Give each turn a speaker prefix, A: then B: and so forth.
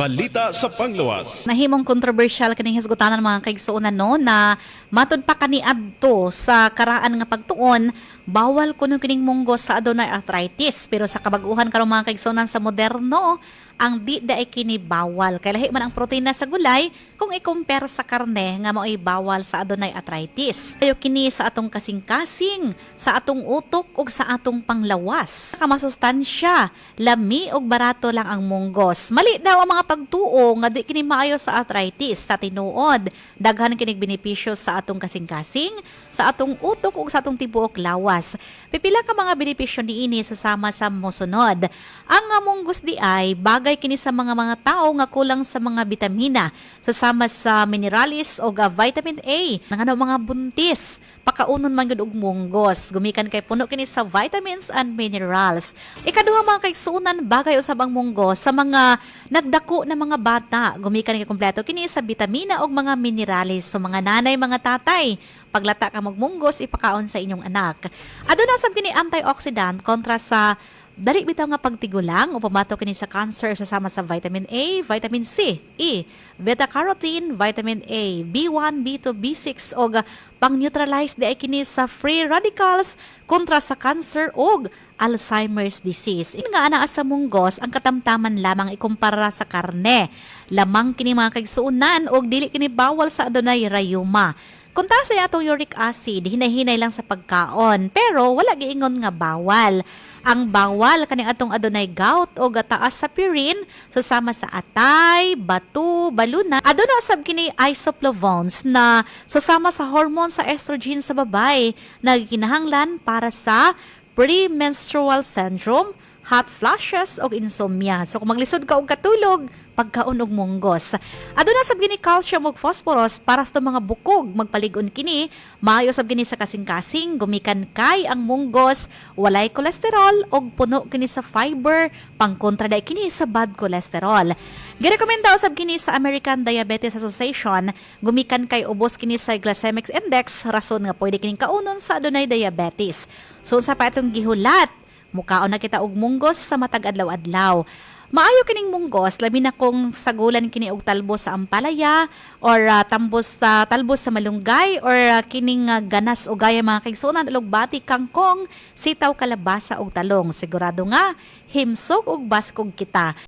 A: Balita sa Panglawas.
B: Nahimong controversial kaning hisgutanan mga kaigsuonan no na matud pa kani adto sa karaan nga pagtuon bawal kuno kining munggos sa adunay arthritis pero sa kabaguhan karong mga kaigsuonan sa moderno ang di da kini bawal kay lahi man ang protina sa gulay kung i-compare sa karne nga mao'y bawal sa adunay arthritis. Ayo kini sa atong kasing-kasing, sa atong utok ug sa atong panglawas. Kamasustansya, lami ug barato lang ang munggos. Mali daw ang mga pagtuo nga di kini maayo sa arthritis sa tinuod. Daghan kinig benepisyo sa atong kasing-kasing, sa atong utok ug sa atong tibuok lawas. Pipila ka mga benepisyo niini sasama sa mosunod. Ang munggos di ay bagay kini sa mga mga tao nga kulang sa mga bitamina, sasama sa mineralis o vitamin A, nga ano mga buntis pakaunon man gud og munggos gumikan kay puno kini sa vitamins and minerals. Ikaduha mga kaigsuonan bagay usab ang munggos sa mga nagdako na mga bata. Gumikan kay kompleto kini sa bitamina og mga minerales sa mga nanay mga tatay paglata ka magmunggos ipakaon sa inyong anak aduna sab kini antioxidant kontra sa Dali bitaw nga pagtigulang o pamato kini sa cancer sasama sa vitamin A, vitamin C, E, beta-carotene, vitamin A, B1, B2, B6 o pang-neutralize di kini sa free radicals kontra sa cancer o Alzheimer's disease. Ini nga anaa sa munggos ang katamtaman lamang ikumpara sa karne. Lamang kini mga kaigsuunan og dili kini bawal sa adunay rayuma. Kunta sa atong uric acid, hinay-hinay lang sa pagkaon, pero wala giingon nga bawal. Ang bawal kaning atong adunay gout o gataas sa purine susama sa atay, batu, baluna. Aduna sab kini isoflavones na susama sa hormone sa estrogen sa babay nagkinahanglan para sa premenstrual syndrome, hot flashes o insomnia. So kung maglisod ka og katulog, pagkaon og munggos. Aduna sab gini calcium ug phosphorus para sa mga bukog magpaligon kini, maayo sab gini sa kasing-kasing, gumikan kay ang munggos, walay kolesterol ug puno kini sa fiber, pangkontra dai kini sa bad cholesterol. Girekomenda usab kini sa American Diabetes Association, gumikan kay ubos kini sa glycemic index, rason nga pwede kining kaunon sa adunay diabetes. So sa pa itong gihulat, mukaon na kita og munggos sa matag adlaw-adlaw. Maayo kining munggos labi na kung sagulan kini og talbos sa ampalaya or ah, tambos sa talbos sa malunggay or ah, kining ah, ganas o gaya mga kaigsunan alog bati kangkong, sitaw kalabasa og talong. Sigurado nga himsog og baskog kita.